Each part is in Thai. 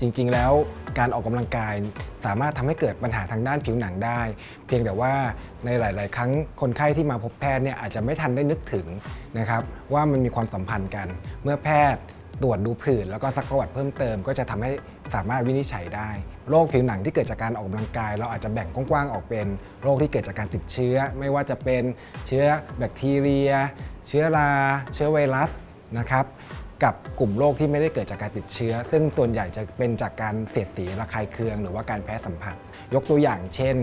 จริง ๆ แล้วการออกกำลังกายสามารถทำให้เกิดปัญหาทางด้านผิวหนังได้ เพียงแต่ว่าในหลาย ๆ ครั้งคนไข้ที่มาพบแพทย์เนี่ยอาจจะไม่ทันได้นึกถึงนะครับว่ามันมีความสัมพันธ์กัน เมื่อแพทย์ตรวจดูผื่นแล้วก็ซักประวัติเพิ่มเติม ก็จะทำให้สามารถวินิจฉัยได้ โรคผิวหนังที่เกิดจากการออกกำลังกาย เราอาจจะแบ่งกว้างๆออกเป็นโรคที่เกิดจากการติดเชื้อ ไม่ว่าจะเป็นเชื้อแบคทีเรีย เชื้อรา เชื้อไวรัสนะครับ กับกลุ่มโรคที่ไม่ได้เกิดจากการติดเชื้อ ซึ่งส่วนใหญ่จะเป็นจากการเสียดสีระคายเคือง หรือว่าการแพ้สัมผัส ยกตัวอย่างเช่น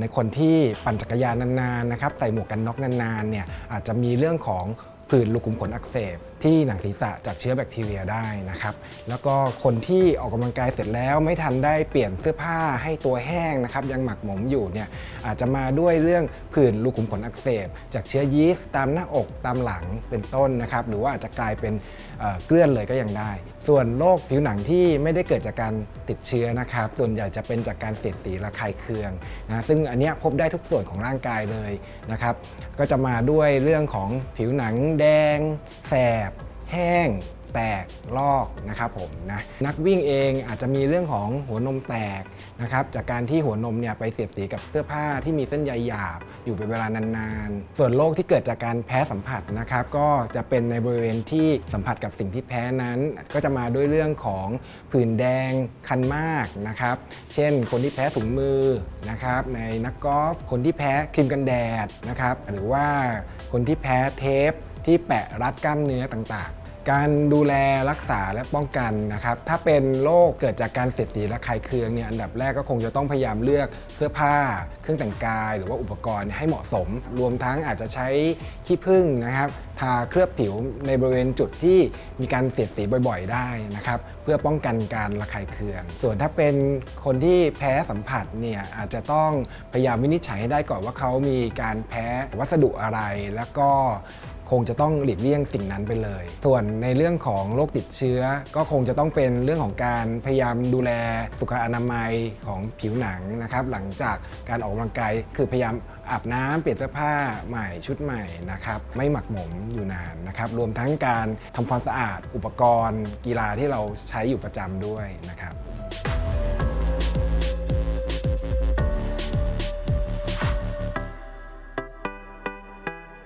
ในคนที่ปั่นจักรยานนานๆนะครับใส่หมวกกันน็อกนานๆเนี่ยอาจจะมีเรื่องของผื่นลูกขุมขนอักเสบที่หนังศีรษะจากเชื้อแบคทีเรียได้นะครับ แล้วก็คนที่ออกกำลังกายเสร็จแล้วไม่ทันได้เปลี่ยนเสื้อผ้าให้ตัวแห้งนะครับยังหมักหมมอยู่เนี่ยอาจจะมาด้วยเรื่องผื่นลูกขุมขนอักเสบ จากเชื้อยีสต์ตามหน้าอกตามหลังเป็นต้นนะครับ หรือว่าอาจจะกลายเป็นเเกลื่อนเลยก็ยังได้ ส่วนโรคผิวหนังที่ไม่ได้เกิดจากการติดเชื้อนะครับ ส่วนใหญ่จะเป็นจากการเสียดสีระคายเคืองนะซึ่งอันนี้พบได้ทุกส่วนของร่างกายเลยนะครับ ก็จะมาด้วยเรื่องของผิวหนังแดงแสบ แห้งแตกลอกนะครับผมนะนักวิ่งเองอาจจะมีเรื่องของหัวนมแตกนะครับจากการที่หัวนมเนี่ยไปเสียดสีกับเสื้อผ้าที่มีเส้นใยหยาบ อยู่เป็นเวลานานๆ ส่วนโรคที่เกิดจากการแพ้สัมผัสนะครับก็จะเป็นในบริเวณที่สัมผัสกับสิ่งที่แพ้นั้น ก็จะมาด้วยเรื่องของผื่นแดงคันมากนะครับเช่น คนที่แพ้ถุงมือนะครับในนักกอล์ฟคนที่แพ้ครีมกันแดดนะครับหรือว่าคนที่แพ้เทป ที่แปะรัดกล้ามเนื้อต่างๆ การดูแลรักษาและป้องกันนะครับ ถ้าเป็นโรคเกิดจากการเสียดสีระคายเคืองเนี่ยอันดับแรกก็คงจะต้องพยายามเลือกเสื้อผ้า เครื่องแต่งกาย หรือว่าอุปกรณ์ให้เหมาะสม รวมทั้งอาจจะใช้ขี้ผึ้งนะครับทาเคลือบผิวในบริเวณจุดที่มีการเสียดสีบ่อยๆ ได้นะครับ เพื่อป้องกันการระคายเคือง ส่วนถ้าเป็นคนที่แพ้สัมผัสเนี่ยอาจจะต้องพยายามวินิจฉัยให้ได้ก่อนว่าเขามีการแพ้วัสดุอะไร แล้วก็ คงจะต้องหลีกเลี่ยงสิ่งนั้นไปเลย ส่วนในเรื่องของโรคติดเชื้อ ก็คงจะต้องเป็นเรื่องของการพยายามดูแลสุขอนามัยของผิวหนังนะครับ หลังจากการออกกำลังกายคือพยายามอาบน้ำเปลี่ยนเสื้อผ้าใหม่ชุดใหม่นะครับไม่หมักหมมอยู่นานนะครับรวมทั้งการทำความสะอาดอุปกรณ์ กีฬาที่เราใช้อยู่ประจำด้วยนะครับ